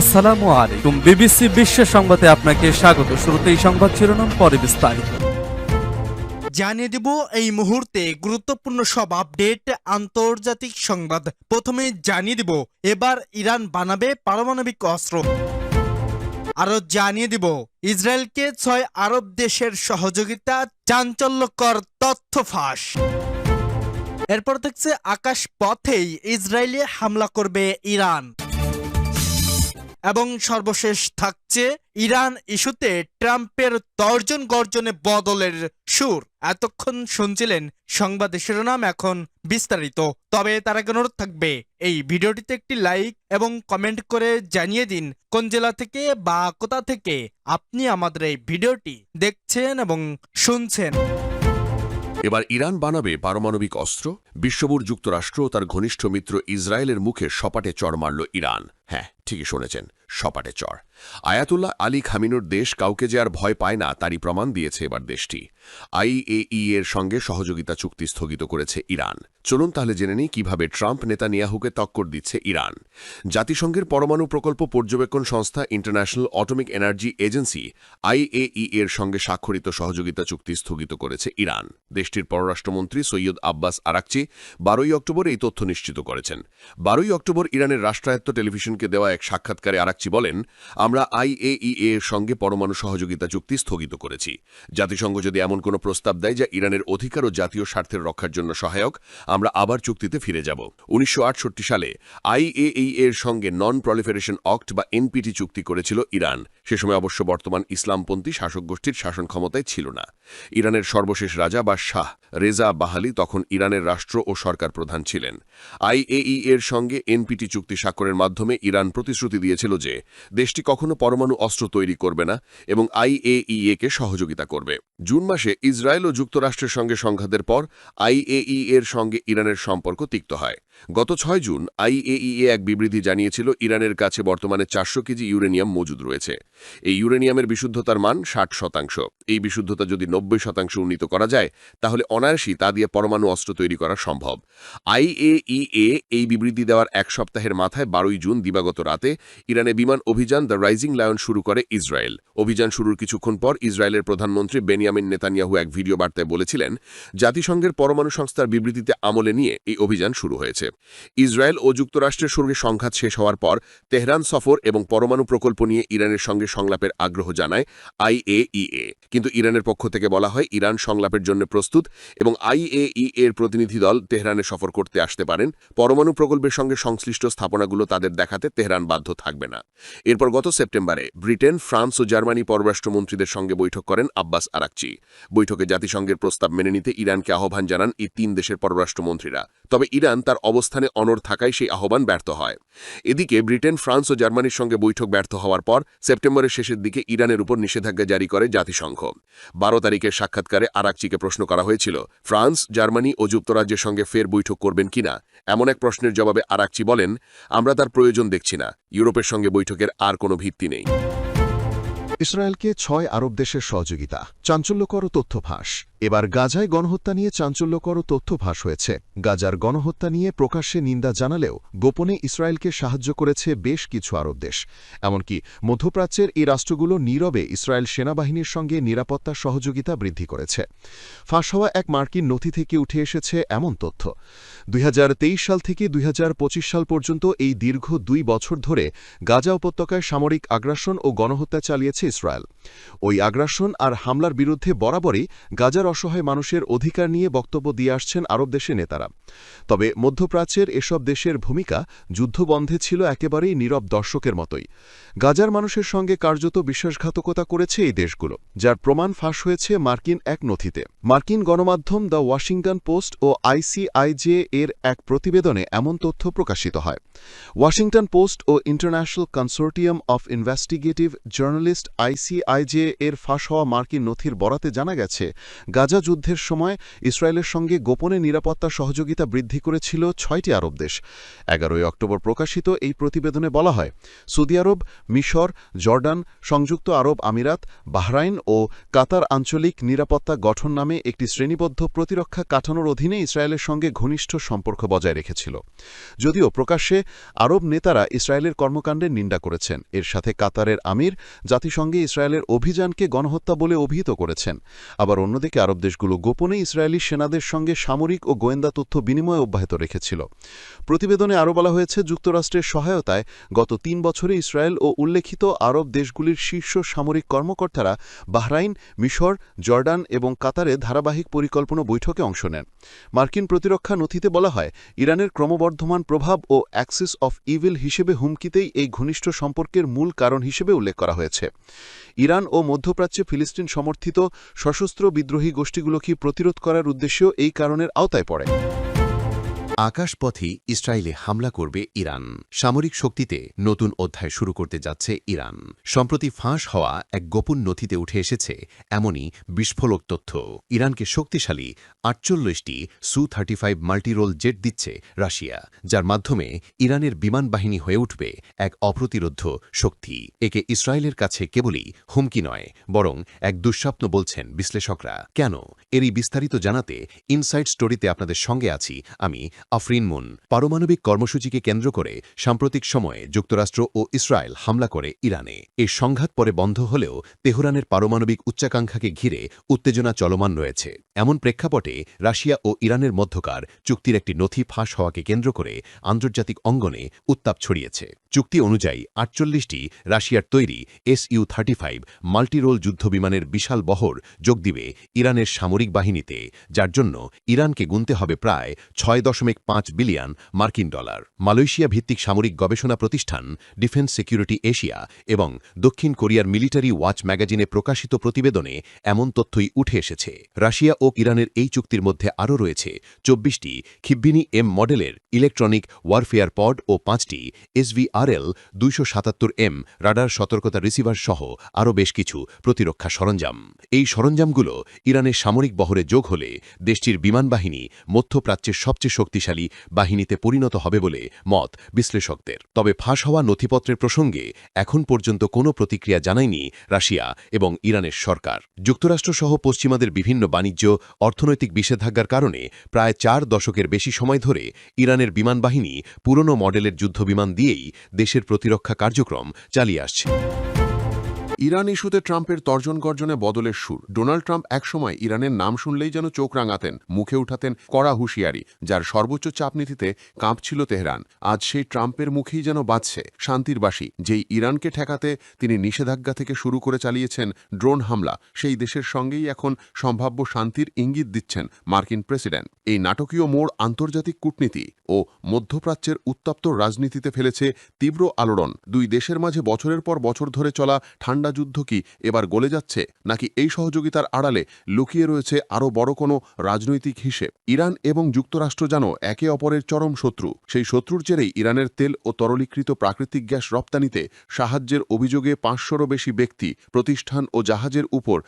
আসসালামু আলাইকুম। বিবিসি বিশ্ব সংবাদে আপনাকে স্বাগত। শুরুতে এই সংবাদ শিরোনাম, পরে বিস্তারিত। জানিয়ে দেব, এই মুহূর্তে গুরুত্বপূর্ণ সব আপডেট, আন্তর্জাতিক সংবাদ। প্রথমে জানিয়ে দেব, এবার ইরান বানাবে পারমাণবিক অস্ত্র। আরও জানিয়ে দিব, ইসরায়েলকে ছয় আরব দেশের সহযোগিতা চাঞ্চল্যকর তথ্য ফাঁস। এরপর দেখছে, আকাশ পথেই ইসরায়েলে হামলা করবে ইরান। এবং সর্বশেষ থাকছে ইরান ইস্যুতে ট্রাম্পের তর্জন গর্জনে বদলের সুর। এতক্ষণ শুনছিলেন সংবাদ শিরোনাম এখন বিস্তারিত। তবে তার আগে অনুরোধ থাকবে, এই ভিডিওটিতে একটি লাইক এবং কমেন্ট করে জানিয়ে দিন কোন জেলা থেকে বা কোথা থেকে আপনি আমাদের এই ভিডিওটি দেখছেন এবং শুনছেন। এবার ইরান বানাবে পারমাণবিক অস্ত্র। বিশ্ববুর যুক্তরাষ্ট্র তার ঘনিষ্ঠ মিত্র ইসরায়েলের মুখে সপাটে চড় মারল ইরান। হ্যাঁ ঠিকই শুনেছেন। সপাটে চড় আয়াতুল্লাহ আলী খামিনুর দেশ কাউকে যে আর ভয় পায় না, তারই প্রমাণ দিয়েছে এবার দেশটি। আইএই এর সঙ্গে সহযোগিতা চুক্তি স্থগিত করেছে ইরান। চলুন তাহলে জেনে নিই কীভাবে ট্রাম্প নেতানিয়াহুকে টক্কর দিচ্ছে ইরান। জাতিসংঘের পরমাণু প্রকল্প পর্যবেক্ষণ সংস্থা international atomic energy agency IAE এর সঙ্গে স্বাক্ষরিত সহযোগিতা চুক্তি স্থগিত করেছে ইরান। দেশটির পররাষ্ট্রমন্ত্রী সৈয়দ আব্বাস আরাকচি বারোই অক্টোবর এই তথ্য নিশ্চিত করেছেন। বারোই অক্টোবর ইরানের রাষ্ট্রায়ত্ত টেলিভিশনকে দেওয়া এক সাক্ষাৎকারে আরাকচি বলেন আমরা আইএই এর সঙ্গে পরমাণু সহযোগিতা চুক্তি স্থগিত করেছি। জাতিসংঘ যদি এমন কোনো প্রস্তাব দেয় যা ইরানের অধিকার ও জাতীয় স্বার্থের রক্ষার জন্য সহায়ক, আমরা আবার চুক্তিতে ফিরে যাব। উনিশশো সালে আইএই এর সঙ্গে নন প্রলিফারেশন অক্ট বা এনপিটি চুক্তি করেছিল ইরান। সে সময় অবশ্য বর্তমান ইসলামপন্থী শাসক গোষ্ঠীর শাসন ক্ষমতায় ছিল না। ইরানের সর্বশেষ রাজা বা শাহ রেজা বাহালি তখন ইরানের রাষ্ট্র ও সরকার প্রধান ছিলেন। আইএই এর সঙ্গে এনপিটি চুক্তি স্বাক্ষরের মাধ্যমে ইরান প্রতিশ্রুতি দিয়েছিল যে, দেশটি কখনো পরমাণু অস্ত্র তৈরি করবে না এবং আইএইএকে সহযোগিতা করবে। জুন মাসে ইসরায়েল ও যুক্তরাষ্ট্রের সঙ্গে সংঘাতের পর আইএইএর সঙ্গে ইরানের সম্পর্ক তিক্ত হয়। গত ছয় জুন আইএইএ এক বিবৃতি জানিয়েছিল, ইরানের কাছে বর্তমানে চারশো কেজি ইউরেনিয়াম মজুদ রয়েছে। এই ইউরেনিয়ামের বিশুদ্ধতার মান ষাট শতাংশ। এই বিশুদ্ধতা যদি নব্বই শতাংশ উন্নীত করা যায়, তাহলে অনায়াসই তা দিয়ে পরমাণু অস্ত্র তৈরি করা সম্ভব। আইএইএ এই বিবৃতি দেওয়ার এক সপ্তাহের মাথায় বারোই জুন দিবাগত রাতে ইরানে বিমান অভিযান দ্য রাইজিং লায়ন শুরু করে ইসরায়েল। অভিযান শুরুর কিছুক্ষণ পর ইসরায়েলের প্রধানমন্ত্রী বেনিয়ামিন নেতানিয়াহু এক ভিডিও বার্তায় বলেছিলেন, জাতিসংঘের পরমাণু সংস্থার বিবৃতিতে আমলে নিয়ে এই অভিযান শুরু হয়েছে। ইসরায়েল ও যুক্তরাষ্ট্রের সঙ্গে সংঘাত শেষ হওয়ার পর তেহরান সফর এবং পরমাণু প্রকল্প নিয়ে ইরানের সঙ্গে সংলাপের আগ্রহ জানায় আইএইএ। কিন্তু ইরানের পক্ষ থেকে বলা হয়, ইরান সংলাপের জন্য প্রস্তুত এবং আইএই এর প্রতিনিধি দল তেহরানে সফর করতে আসতে পারেন। পরমাণু প্রকল্পের সঙ্গে সংশ্লিষ্ট স্থাপনাগুলো তাদের দেখাতে তেহরান বাধ্য থাকবে না। এরপর গত সেপ্টেম্বরে ব্রিটেন, ফ্রান্স ও জার্মানি পররাষ্ট্রমন্ত্রীদের সঙ্গে বৈঠক করেন আব্বাস আরাকচি। বৈঠকে জাতিসংঘের প্রস্তাব মেনে নিতে ইরানকে আহ্বান জানান এই তিন দেশের পররাষ্ট্রমন্ত্রীরা। তবে ইরান তার অবস্থানে অনড় থাকায় সেই আহ্বান ব্যর্থ হয়। এদিকে ব্রিটেন, ফ্রান্স ও জার্মানির সঙ্গে বৈঠক ব্যর্থ হওয়ার পর সেপ্টেম্বরের শেষের দিকে ইরানের উপর নিষেধাজ্ঞা জারি করে জাতিসংঘ। বারো তারিখের সাক্ষাৎকারে আরাকচিকে প্রশ্ন করা হয়েছিল, ফ্রান্স, জার্মানি ও যুক্তরাজ্যের সঙ্গে ফের বৈঠক করবেন কিনা? এমন এক প্রশ্নের জবাবে আরাকচি বলেন, আমরা তার প্রয়োজন দেখছি না। ইউরোপের সঙ্গে বৈঠকের আর কোনো ভিত্তি নেই। ইসরায়েলকে ছয় আরব দেশের সহযোগিতা, চাঞ্চল্যকর তথ্য ফাঁস এবার গাজায় গণহত্যা নিয়ে চাঞ্চল্যকর তথ্য ফাঁস হয়েছে। গাজার গণহত্যা নিয়ে প্রকাশ্যে নিন্দা জানালেও গোপনে ইসরায়েলকে সাহায্য করেছে বেশ কিছু আরব দেশ। এমনকি মধ্যপ্রাচ্যের এই রাষ্ট্রগুলো নীরবে ইসরায়েল সেনাবাহিনীর সঙ্গে নিরাপত্তা সহযোগিতা বৃদ্ধি করেছে। ফাঁস হওয়া এক মার্কিন নথি থেকে উঠে এসেছে এমন তথ্য। দুই হাজার তেইশ সাল থেকে দুই হাজার পঁচিশ সাল পর্যন্ত এই দীর্ঘ দুই বছর ধরে গাজা উপত্যকায় সামরিক আগ্রাসন ও গণহত্যা চালিয়েছে ইসরায়েল। ওই আগ্রাসন আর হামলার বিরুদ্ধে বরাবরই গাজার অসহায় মানুষের অধিকার নিয়ে বক্তব্য দিয়ে আসছেন আরব দেশের নেতারা। তবে মধ্যপ্রাচ্যের এসব দেশের ভূমিকা যুদ্ধবন্ধে ছিল একেবারেই নীরব দর্শকের মতোই। গাজার মানুষের সঙ্গে কার্যত বিশ্বাসঘাতকতা করেছে এই দেশগুলো, যার প্রমাণ ফাঁস হয়েছে মার্কিন এক নথিতে। মার্কিন গণমাধ্যম দ্য ওয়াশিংটন পোস্ট ও আইসিআইজে এর এক প্রতিবেদনে এমন তথ্য প্রকাশিত হয়। Washington Post O International Consortium of Investigative Journalist ICIJ এর ফাঁস হওয়া মার্কিন নথির বরাতে জানা গেছে গাজা যুদ্ধের সময় ইসরায়েলের সঙ্গে গোপনে নিরাপত্তা সহযোগিতা বৃদ্ধি করেছিল ছয়টি আরব দেশ। এগারোই অক্টোবর প্রকাশিত এই প্রতিবেদনে বলা হয়, সৌদি আরব, মিশর, জর্ডান, সংযুক্ত আরব আমিরাত, বাহরাইন ও কাতার আঞ্চলিক নিরাপত্তা গঠন নামে একটি শ্রেণীবদ্ধ প্রতিরক্ষা কাঠানোর অধীনে ইসরায়েলের সঙ্গে ঘনিষ্ঠ সম্পর্ক বজায় রেখেছিল। যদিও প্রকাশ্যে আরব নেতারা ইসরায়েলের কর্মকাণ্ডের নিন্দা করেছেন। এর সাথে কাতারের আমির জাতিসংঘে ইসরায়েলের অভিযানকে গণহত্যা বলে অভিহিত করেছেন। আবার অন্যদিকে আরব দেশগুলো গোপনে ইসরায়েলি সেনাদের সঙ্গে সামরিক ও গোয়েন্দা তথ্য বিনিময় অব্যাহত রেখেছিল। প্রতিবেদনে আরও বলা হয়েছে, যুক্তরাষ্ট্রের সহায়তায় গত তিন বছরে ইসরায়েল ও উল্লেখিত আরব দেশগুলির শীর্ষ সামরিক কর্মকর্তারা বাহরাইন, মিশর, জর্ডান এবং কাতারে ধারাবাহিক পরিকল্পনা বৈঠকে অংশ নেন। মার্কিন প্রতিরক্ষা নথিতে বলা হয়, ইরানের ক্রমবর্ধমান প্রভাব ও অ্যাক্সিস অফ ইভিল হিসেবে হুমকিতেই এই ঘনিষ্ঠ সম্পর্কের মূল কারণ হিসেবে উল্লেখ করা হয়েছে। ইরান ও মধ্যপ্রাচ্যে ফিলিস্তিন সমর্থিত সশস্ত্র বিদ্রোহী গোষ্ঠীগুলোকে প্রতিরোধ করার উদ্দেশ্যেও এই কারণের আওতায় পড়ে। আকাশপথেই ইসরায়েলে হামলা করবে ইরান। সামরিক শক্তিতে নতুন অধ্যায় শুরু করতে যাচ্ছে ইরান। সম্প্রতি ফাঁস হওয়া এক গোপন নথিতে উঠে এসেছে এমনই বিস্ফোরক তথ্য। ইরানকে শক্তিশালী আটচল্লিশটি Su thirty five multirole jet দিচ্ছে রাশিয়া, যার মাধ্যমে ইরানের বিমান বাহিনী হয়ে উঠবে এক অপ্রতিরোধ্য শক্তি। একে ইসরায়েলের কাছে কেবলই হুমকি নয়, বরং এক দুঃস্বপ্ন বলছেন বিশ্লেষকরা। কেন? এরই বিস্তারিত জানাতে ইনসাইড স্টোরিতে আপনাদের সঙ্গে আছি আমি আফরিন মুন পারমাণবিক কর্মসূচিকে কেন্দ্র করে সাম্প্রতিক সময়ে যুক্তরাষ্ট্র ও ইসরায়েল হামলা করে ইরানে। এই সংঘাত পরে বন্ধ হলেও তেহরানের পারমাণবিক উচ্চাকাঙ্ক্ষাকে ঘিরে উত্তেজনা চলমান রয়েছে। এমন প্রেক্ষাপটে রাশিয়া ও ইরানের মধ্যকার চুক্তির একটি নথি ফাঁস হওয়াকে কেন্দ্র করে আন্তর্জাতিক অঙ্গনে উত্তাপ ছড়িয়েছে। চুক্তি অনুযায়ী আটচল্লিশটি রাশিয়ার তৈরি S U thirty five multirole যুদ্ধবিমানের বিশাল বহর যোগ দিবে ইরানের সামরিক বাহিনীতে, যার জন্য ইরানকে গুনতে হবে প্রায় ছয় দশমিক পাঁচ বিলিয়ন মার্কিন ডলার। মালয়েশিয়া ভিত্তিক সামরিক গবেষণা প্রতিষ্ঠান ডিফেন্স সিকিউরিটি এশিয়া এবং দক্ষিণ কোরিয়ার মিলিটারি ওয়াচ ম্যাগাজিনে প্রকাশিত প্রতিবেদনে এমন তথ্যই উঠে এসেছে। রাশিয়া ও ইরানের এই চুক্তির মধ্যে আরও রয়েছে চব্বিশটি খিব্বিনি এম মডেলের ইলেকট্রনিক ওয়ারফেয়ার পড ও পাঁচটি এসভিআরএল দুইশো সাতাত্তর এম রাডার সতর্কতা রিসিভার সহ আরও বেশ কিছু প্রতিরক্ষা সরঞ্জাম। এই সরঞ্জামগুলো ইরানের সামরিক বহরে যোগ হলে দেশটির বিমান বাহিনী মধ্যপ্রাচ্যের সবচেয়ে শক্তিশালী বাহিনীতে পরিণত হবে বলে মত বিশ্লেষকদের। তবে ফাঁস হওয়া নথিপত্রের প্রসঙ্গে এখন পর্যন্ত কোনো প্রতিক্রিয়া জানায়নি রাশিয়া এবং ইরানের সরকার। যুক্তরাষ্ট্রসহ পশ্চিমাদের বিভিন্ন বাণিজ্য, অর্থনৈতিক নিষেধাজ্ঞার কারণে প্রায় চার দশকের বেশি সময় ধরে ইরানের বিমান বাহিনী পুরনো মডেলের যুদ্ধবিমান দিয়েই দেশের প্রতিরক্ষা কার্যক্রম চালিয়ে আসছে। ইরান ইস্যুতে ট্রাম্পের তর্জন গর্জনে বদলের সুর। ডোনাল্ড ট্রাম্প একসময় ইরানের নাম শুনলেই যেন চোখ রাঙাতেন, মুখে উঠাতেন কড়া হুঁশিয়ারি, যার সর্বোচ্চ চাপনীতিতে কাঁপছিল তেহরান। আজ সেই ট্রাম্পের মুখেই যেন বাজছে শান্তির বাসী যেই ইরানকে ঠেকাতে তিনি নিষেধাজ্ঞা থেকে শুরু করে চালিয়েছেন ড্রোন হামলা, সেই দেশের সঙ্গেই এখন সম্ভাব্য শান্তির ইঙ্গিত দিচ্ছেন মার্কিন প্রেসিডেন্ট। এই নাটকীয় মোড় আন্তর্জাতিক কূটনীতি ও মধ্যপ্রাচ্যের উত্তপ্ত রাজনীতিতে ফেলেছে তীব্র আলোড়ন। দুই দেশের মাঝে বছরের পর বছর ধরে চলা ঠান্ডা যুদ্ধ কি এবার গলে যাচ্ছে, নাকি এই সহযোগিতার আড়ালে লুকিয়ে রয়েছে আরও বড় কোনো রাজনৈতিক হিসেব? ইরান এবং যুক্তরাষ্ট্র যেন একে অপরের চরম শত্রু, সেই শত্রুর জেরেই ইরানের তেল ও তরলীকৃত প্রাকৃতিক গ্যাস রপ্তানিতে সাহায্যের অভিযোগে পাঁচশোরও বেশি ব্যক্তি প্রতিষ্ঠান ও জাহাজের উপর